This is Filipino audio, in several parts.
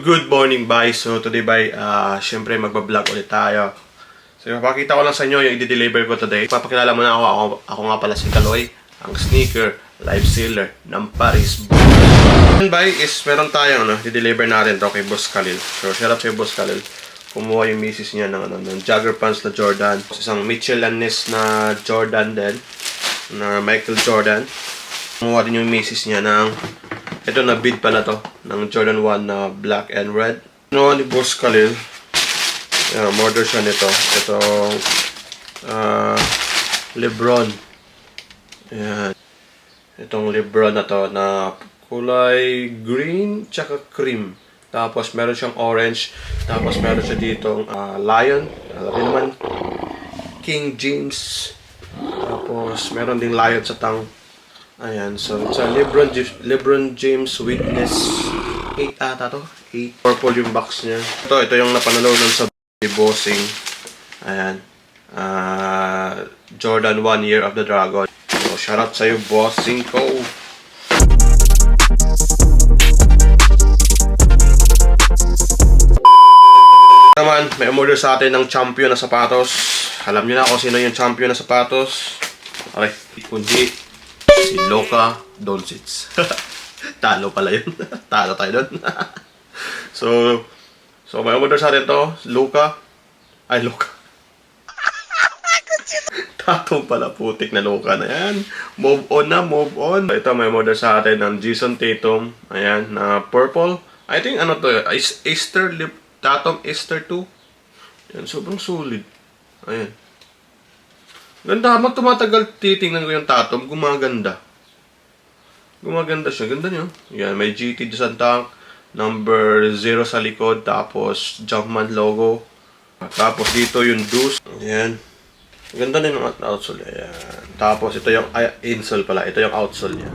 Good morning, bye. So, today, bye, ah, syempre, magbablog ulit tayo. So, papakita ko lang sa inyo yung i-deliver ko today. Papakilala muna ako. Ako, ako nga pala si Kaloy, ang sneaker live seller ng Paris. Yun, bye, is meron tayong, ano, i-deliver natin to kay Boss Khalil. So, shout out kay Boss Khalil. Kumuha yung misis niya ng, ano, ng jogger pants na Jordan. Isang Mitchell Lannis na Jordan din. Na Michael Jordan. Kumuha din yung misis niya ng ito na bid pala to ng Jordan 1 na black and red. No ni Boss Khalil. Yeah, order siya nito. Itong ah, Lebron. Ayan. Itong Lebron na to na kulay green tsaka cream. Tapos meron siyang orange. Tapos meron siya ditong ah, lion. Alam naman. King James. Tapos meron ding lion sa tang. Ayan, so it's a LeBron, LeBron James Witness 8 ata to. 8. Purple yung box niya. Ito, ito yung napanalo nun sa bossing. Ayan. Ah, Jordan 1 Year of the Dragon. So, shout out sa'yo, bossing ko. naman, may umorder sa atin ng champion na sapatos. Alam niyo na kung sino yung champion na sapatos. Okay, kundi si Loka Doncic. Talo pala yun. Talo tayo doon. so, so may umorder sa atin to. Luka. Ay, Luka. Tatong pala putik na Luka na yan. Move on na, move on. Ito may umorder sa atin ng Jason Tatum. Ayan, na purple. I think ano to, is Easter lip, Tatum Easter 2. Yan, sobrang solid. Ayan. Ganda, habang tumatagal titingnan ko yung Tatum, gumaganda. Gumaganda siya. Ganda niyo. Yan, may GT sa tank. Number 0 sa likod. Tapos, Jumpman logo. Tapos, dito yung Deuce. Ayan. Ganda din out- outsole. Ayan. Tapos, ito yung ay, insole pala. Ito yung outsole niya.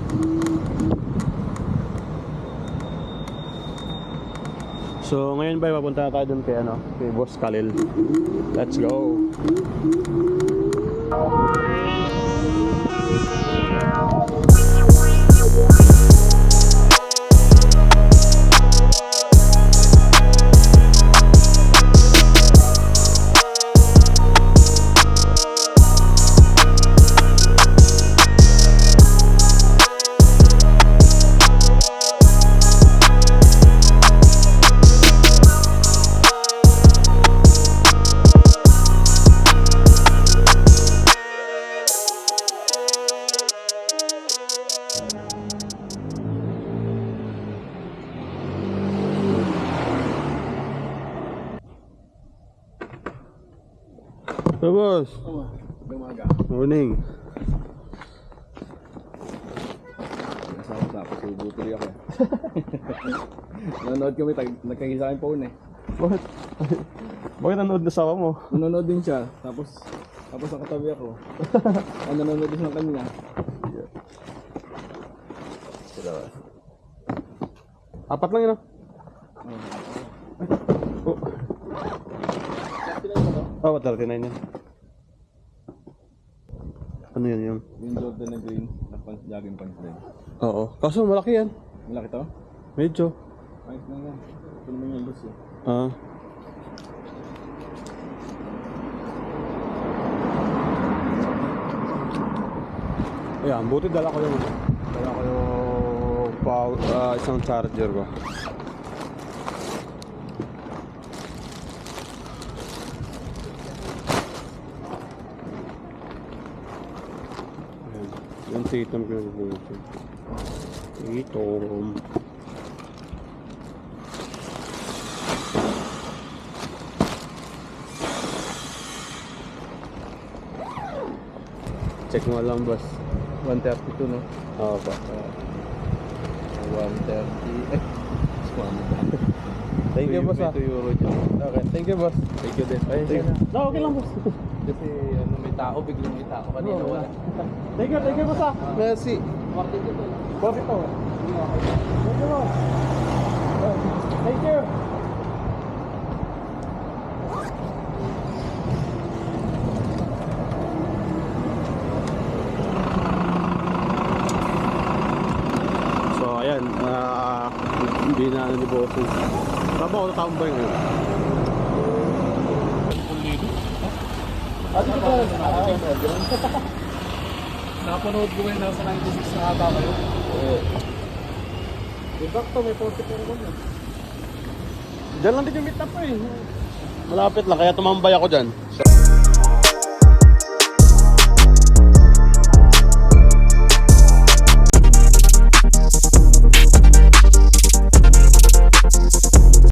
So, ngayon ba, papunta na tayo dun kay, ano, kay Boss Khalil. Let's go! Thank you. So, boss. Umaga. Morning. Kasama tapos ubo tuloy ako. Nanonood kami, tag- nagkagisa kayong phone eh. Bakit? Bakit nanood na sawa mo? Nanonood din siya, tapos tapos nakatabi ako. Ang nanonood din sa kanya. Apat lang yun, ah. Oh. Oh, 39 yan. Ano yan yung? Yung Jordan na green, na pants, jogging pants din. Oo. Kaso malaki yan. Malaki to? Medyo. Ayos lang yan. Ito naman yung loose eh. Ah. Ayan, buti dala ko yung dala ko yung power, ah, isang charger ko. Ayan, yung titam ko yung buti. Titom. Check mo lang, boss. 132 no? Oo pa. Uh, 130. Eh. Thank you, boss. ah. 2 euro dyan. Okay, thank you, boss. Thank you din. Ay, Thank you. No, okay lang, boss. Kasi ano, may tao, biglang may tao. Kanina Oo, wala. Thank you, thank you, boss. ah. Merci. Martin dito. Boss, ito. Thank you, boss. Thank you. So, ayan. ah, hindi na ano ni Bossing. Ba ako natambay ngayon? Ano ba? Napanood ko ngayon nasa 96 na ata kayo. Oo. Di ba to, may 44 ko na. Diyan lang din yung meet up eh. Malapit lang, kaya tumambay ako dyan.